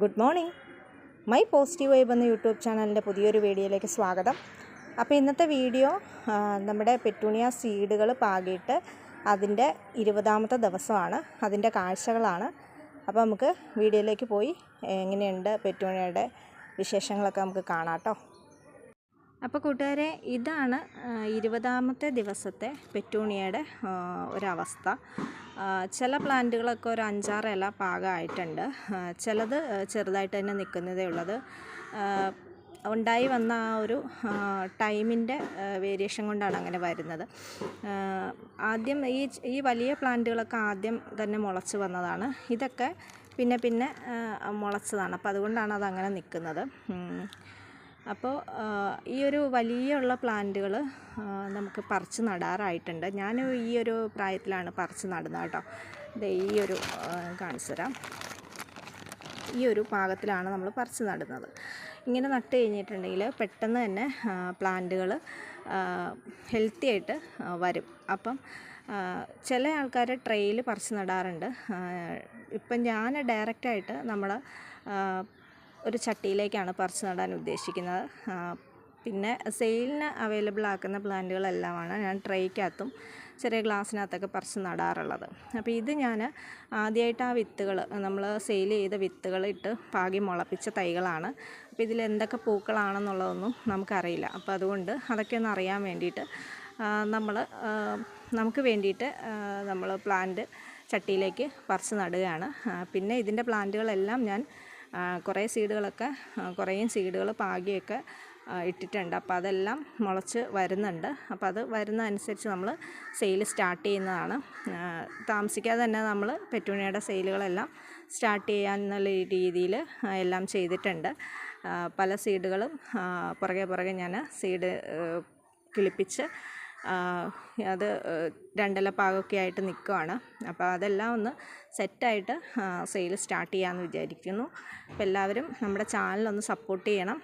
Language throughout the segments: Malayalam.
Good morning my positive vibe എന്ന യൂട്യൂബ് ചാനലിന്റെ പുതിയൊരു വീഡിയോയിലേക്ക് സ്വാഗതം. അപ്പോൾ ഇന്നത്തെ വീഡിയോ നമ്മുടെ പെറ്റൂണിയ സീഡുകൾ പാകിയിട്ട് അതിന്റെ ഇരുപതാമത്തെ ദിവസമാണ്. അതിന്റെ കാഴ്ചകളാണ്. അപ്പോൾ നമുക്ക് വീഡിയോയിലേക്ക് പോയി. എങ്ങനെയുണ്ട് പെറ്റൂണിയയുടെ വിശേഷങ്ങളൊക്കെ നമുക്ക് കാണാം അപ്പോൾ കൂട്ടുകാരെ ഇതാണ് ഇരുപതാമത്തെ ദിവസത്തെ പെറ്റൂണിയയുടെ ഒരവസ്ഥ. ചില പ്ലാന്റുകളൊക്കെ ഒരു അഞ്ചാറ് ഇല പാകമായിട്ടുണ്ട്. ചിലത് ചെറുതായിട്ട് തന്നെ നിൽക്കുന്നതേ ഉള്ളത് ഉണ്ടായി വന്ന ആ ഒരു ടൈമിന്റെ വേരിയേഷൻ കൊണ്ടാണ് അങ്ങനെ വരുന്നത്. ആദ്യം ഈ ഈ വലിയ പ്ലാന്റുകളൊക്കെ ആദ്യം തന്നെ മുളച്ച് വന്നതാണ്. ഇതൊക്കെ പിന്നെ പിന്നെ മുളച്ചതാണ്. അപ്പോൾ അതുകൊണ്ടാണ് അതങ്ങനെ നിൽക്കുന്നത്. അപ്പോൾ ഈ ഒരു വലിയ ഉള്ള പ്ലാന്റുകൾ നമുക്ക് പറിച്ച് നടാറായിട്ടുണ്ട്. ഞാൻ ഈ ഒരു പ്രായത്തിലാണ് പറിച്ച് നടുന്നത് കേട്ടോ. ദേ ഈ ഒരു കാണിച്ചു തരാം. ഈ ഒരു പാകത്തിലാണ് നമ്മൾ പറിച്ച് നടുന്നത്. ഇങ്ങനെ നട്ട് കഴിഞ്ഞിട്ടുണ്ടെങ്കിൽ പെട്ടെന്ന് തന്നെ പ്ലാന്റുകൾ ഹെൽത്തി ആയിട്ട് വരും. അപ്പം ചില ആൾക്കാർ ട്രെയിൽ പറിച്ച് നടാറുണ്ട്. ഇപ്പം ഞാൻ ഡയറക്റ്റായിട്ട് നമ്മൾ ഒരു ചട്ടിയിലേക്കാണ് പറിച്ച് നടാൻ ഉദ്ദേശിക്കുന്നത്. പിന്നെ സെയിലിന് അവൈലബിൾ ആക്കുന്ന പ്ലാന്റുകളെല്ലാമാണ് ഞാൻ ട്രേക്കകത്തും ചെറിയ ഗ്ലാസ്സിനകത്തൊക്കെ പറിച്ച് നടാറുള്ളത്. അപ്പോൾ ഇത് ഞാൻ ആദ്യമായിട്ട് ആ വിത്തുകൾ നമ്മൾ സെയിൽ ചെയ്ത വിത്തുകൾ ഇട്ട് പാകി മുളപ്പിച്ച തൈകളാണ്. അപ്പോൾ ഇതിൽ എന്തൊക്കെ പൂക്കളാണെന്നുള്ളതൊന്നും നമുക്കറിയില്ല. അപ്പോൾ അതുകൊണ്ട് അതൊക്കെ ഒന്ന് അറിയാൻ വേണ്ടിയിട്ട് നമ്മൾ നമുക്ക് വേണ്ടിയിട്ട് നമ്മൾ പ്ലാന്റ് ചട്ടിയിലേക്ക് പറിച്ച് നടുകയാണ്. പിന്നെ ഇതിന്റെ പ്ലാന്റുകളെല്ലാം ഞാൻ കുറേ സീഡുകളൊക്കെ കുറേയും സീഡുകൾ പാകിയൊക്കെ ഇട്ടിട്ടുണ്ട്. അപ്പോൾ അതെല്ലാം മുളച്ച് വരുന്നുണ്ട്. അപ്പോൾ അത് വരുന്ന അനുസരിച്ച് നമ്മൾ സെയിൽ സ്റ്റാർട്ട് ചെയ്യുന്നതാണ്. താമസിക്കാതെ തന്നെ നമ്മൾ പെറ്റൂണിയുടെ സെയിലുകളെല്ലാം സ്റ്റാർട്ട് ചെയ്യാമെന്നുള്ള രീതിയിൽ എല്ലാം ചെയ്തിട്ടുണ്ട്. പല സീഡുകളും പുറകെ പുറകെ ഞാൻ സീഡ് കിളിപ്പിച്ച് അത് രണ്ടില പാകമൊക്കെ ആയിട്ട് നിൽക്കുവാണ് അപ്പോൾ അതെല്ലാം ഒന്ന് സെറ്റായിട്ട് സെയിൽ സ്റ്റാർട്ട് ചെയ്യാമെന്ന് വിചാരിക്കുന്നു. അപ്പോൾ എല്ലാവരും നമ്മുടെ ചാനലൊന്ന് സപ്പോർട്ട് ചെയ്യണം.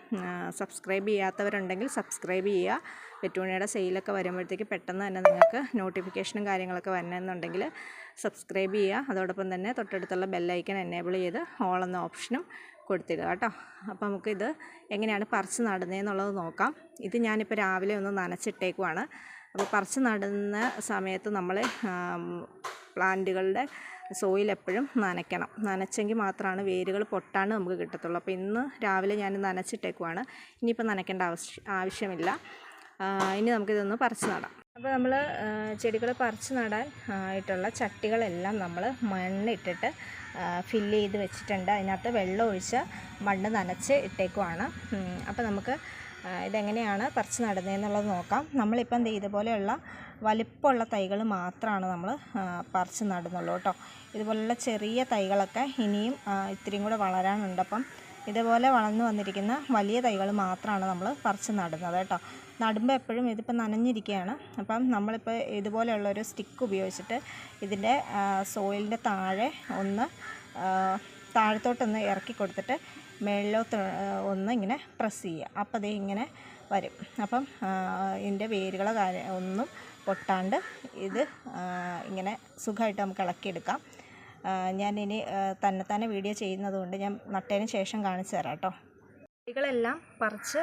സബ്സ്ക്രൈബ് ചെയ്യാത്തവരുണ്ടെങ്കിൽ സബ്സ്ക്രൈബ് ചെയ്യുക. പെറ്റൂണിയുടെ സെയിലൊക്കെ വരുമ്പോഴത്തേക്ക് പെട്ടെന്ന് തന്നെ നിങ്ങൾക്ക് നോട്ടിഫിക്കേഷനും കാര്യങ്ങളൊക്കെ വരണമെന്നുണ്ടെങ്കിൽ സബ്സ്ക്രൈബ് ചെയ്യുക. അതോടൊപ്പം തന്നെ തൊട്ടടുത്തുള്ള ബെല്ലൈക്കൺ എനേബിൾ ചെയ്ത് ഓൾ എന്ന ഓപ്ഷനും കൊടുത്തിടുക കേട്ടോ. അപ്പോൾ നമുക്കിത് എങ്ങനെയാണ് പറിച്ച് നടുന്നതെന്നുള്ളത് നോക്കാം. ഇത് ഞാനിപ്പോൾ രാവിലെ ഒന്ന് നനച്ചിട്ടേക്കുവാണ്. അപ്പോൾ പറിച്ച് നടുന്ന സമയത്ത് നമ്മൾ പ്ലാന്റുകളുടെ സോയിൽ എപ്പോഴും നനയ്ക്കണം. നനച്ചെങ്കിൽ മാത്രമാണ് വേരുകൾ പൊട്ടാണ്ട് നമുക്ക് കിട്ടത്തുള്ളൂ. അപ്പോൾ ഇന്ന് രാവിലെ ഞാൻ നനച്ചിട്ടേക്കുവാണ്. ഇനിയിപ്പോൾ നനയ്ക്കേണ്ട ആവശ്യം ആവശ്യമില്ല. ഇനി നമുക്കിതൊന്ന് പറിച്ച് നടാം. അപ്പോൾ നമ്മൾ ചെടികൾ പറിച്ച് നടാൻ ആയിട്ടുള്ള ചട്ടികളെല്ലാം നമ്മൾ മണ്ണിട്ടിട്ട് ഫില്ല് ചെയ്ത് വെച്ചിട്ടുണ്ട്. അതിനകത്ത് വെള്ളം ഒഴിച്ച് മണ്ണ് നനച്ച് ഇട്ടേക്കുവാണ്. അപ്പോൾ നമുക്ക് ഇതെങ്ങനെയാണ് പറിച്ച് നടുന്നതെന്നുള്ളത് നോക്കാം. നമ്മളിപ്പം ഇതുപോലെയുള്ള വലിപ്പമുള്ള തൈകൾ മാത്രമാണ് നമ്മൾ പറിച്ച് നടുന്നുള്ളൂ കേട്ടോ. ഇതുപോലുള്ള ചെറിയ തൈകളൊക്കെ ഇനിയും ഇത്തിരിയും കൂടെ വളരാനുണ്ട്. അപ്പം ഇതുപോലെ വളർന്നു വന്നിരിക്കുന്ന വലിയ തൈകൾ മാത്രമാണ് നമ്മൾ പറിച്ച് നടുന്നത് കേട്ടോ. നടുമ്പോൾ എപ്പോഴും ഇതിപ്പോൾ നനഞ്ഞിരിക്കുകയാണ്. അപ്പം നമ്മളിപ്പോൾ ഇതുപോലെയുള്ളൊരു സ്റ്റിക്ക് ഉപയോഗിച്ചിട്ട് ഇതിന്റെ സോയിലിന്റെ താഴെ ഒന്ന് താഴത്തോട്ടൊന്ന് ഇറക്കി കൊടുത്തിട്ട് മേളിലോട്ട് ഒന്ന് ഇങ്ങനെ പ്രസ് ചെയ്യുക. അപ്പോൾ അത് ഇങ്ങനെ വരും. അപ്പം ഇതിന്റെ വേരുകളോ കാര്യം ഒന്നും പൊട്ടാണ്ട് ഇത് ഇങ്ങനെ സുഖമായിട്ട് നമുക്ക് ഇളക്കിയെടുക്കാം. ഞാനിനി തന്നെത്താനെ വീഡിയോ ചെയ്യുന്നതുകൊണ്ട് ഞാൻ നട്ടതിന് ശേഷം കാണിച്ചു തരാം കേട്ടോ. ചെടികളെല്ലാം പറിച്ച്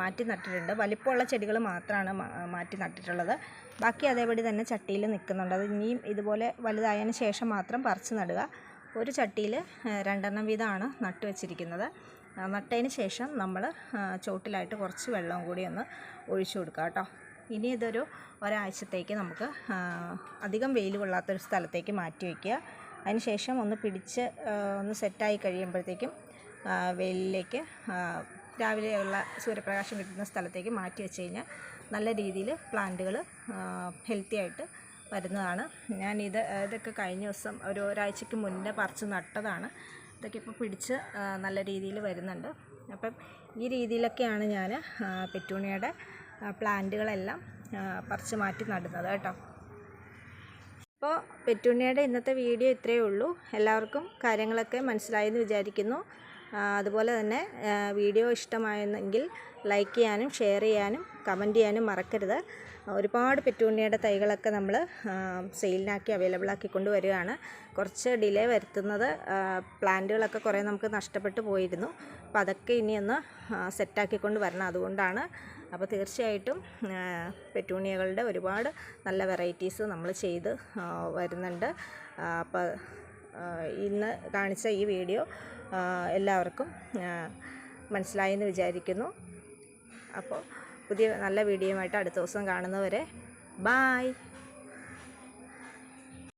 മാറ്റി നട്ടിട്ടുണ്ട്. വലിപ്പമുള്ള ചെടികൾ മാത്രമാണ് മാറ്റി നട്ടിട്ടുള്ളത്. ബാക്കി അതേപടി തന്നെ ചട്ടിയിൽ നിൽക്കുന്നുണ്ട്. അത് ഇനിയും ഇതുപോലെ വലുതായതിന് ശേഷം മാത്രം പറിച്ച് നടുക. ഒരു ചട്ടിയിൽ രണ്ടെണ്ണം വീതമാണ് നട്ട് വെച്ചിരിക്കുന്നത്. ആ, നട്ടതിന് ശേഷം നമ്മൾ ചോട്ടിലായിട്ട് കുറച്ച് വെള്ളം കൂടി ഒന്ന് ഒഴിച്ചു കൊടുക്കുക കേട്ടോ. ഇനി ഇതൊരു ഒരാഴ്ചത്തേക്ക് നമുക്ക് അധികം വെയിൽ കൊള്ളാത്തൊരു സ്ഥലത്തേക്ക് മാറ്റി വയ്ക്കുക. അതിന് ശേഷം ഒന്ന് പിടിച്ച് ഒന്ന് സെറ്റായി കഴിയുമ്പോഴത്തേക്കും വെയിലിലേക്ക് രാവിലെയുള്ള സൂര്യപ്രകാശം കിട്ടുന്ന സ്ഥലത്തേക്ക് മാറ്റി വെച്ച് കഴിഞ്ഞാൽ നല്ല രീതിയിൽ പ്ലാന്റുകൾ ഹെൽത്തി ആയിട്ട് വരുന്നതാണ്. ഞാനിത് ഇതൊക്കെ കഴിഞ്ഞ ദിവസം ഒരു ഒരാഴ്ചയ്ക്ക് മുന്നേ പറിച്ച് നട്ടതാണ്. ഇതൊക്കെ ഇപ്പോൾ പിടിച്ച് നല്ല രീതിയിൽ വരുന്നുണ്ട്. അപ്പം ഈ രീതിയിലൊക്കെയാണ് ഞാൻ പെറ്റൂണിയുടെ പ്ലാന്റുകളെല്ലാം പറിച്ച് മാറ്റി നടുന്നത് കേട്ടോ. അപ്പോൾ പെറ്റൂണിയയുടെ ഇന്നത്തെ വീഡിയോ ഇത്രയേ ഉള്ളൂ. എല്ലാവർക്കും കാര്യങ്ങളൊക്കെ മനസ്സിലായെന്ന് വിചാരിക്കുന്നു. അതുപോലെ തന്നെ വീഡിയോ ഇഷ്ടമായെങ്കിൽ ലൈക്ക് ചെയ്യാനും ഷെയർ ചെയ്യാനും കമന്റ് ചെയ്യാനും മറക്കരുത്. ഒരുപാട് പെറ്റൂണിയയുടെ തൈകളൊക്കെ നമ്മൾ സെയിലിനാക്കി അവൈലബിൾ ആക്കി കൊണ്ടുവരികയാണ്. കുറച്ച് ഡിലേ വരുത്തുന്നത് പ്ലാന്റുകളൊക്കെ കുറേ നമുക്ക് നഷ്ടപ്പെട്ടു പോയിരുന്നു. അപ്പോൾ അതൊക്കെ ഇനിയൊന്ന് സെറ്റാക്കിക്കൊണ്ട് വരണം. അതുകൊണ്ടാണ് അപ്പോൾ തീർച്ചയായിട്ടും പെറ്റൂണിയകളുടെ ഒരുപാട് നല്ല വെറൈറ്റീസ് നമ്മൾ ചെയ്ത് വരുന്നുണ്ട്. അപ്പോൾ ഇന്ന് കാണിച്ച ഈ വീഡിയോ എല്ലാവർക്കും മനസ്സിലായെന്ന് വിചാരിക്കുന്നു. അപ്പോൾ പുതിയ നല്ല വീഡിയോയുമായിട്ട് അടുത്ത ദിവസം കാണുന്നവരെ ബായ്.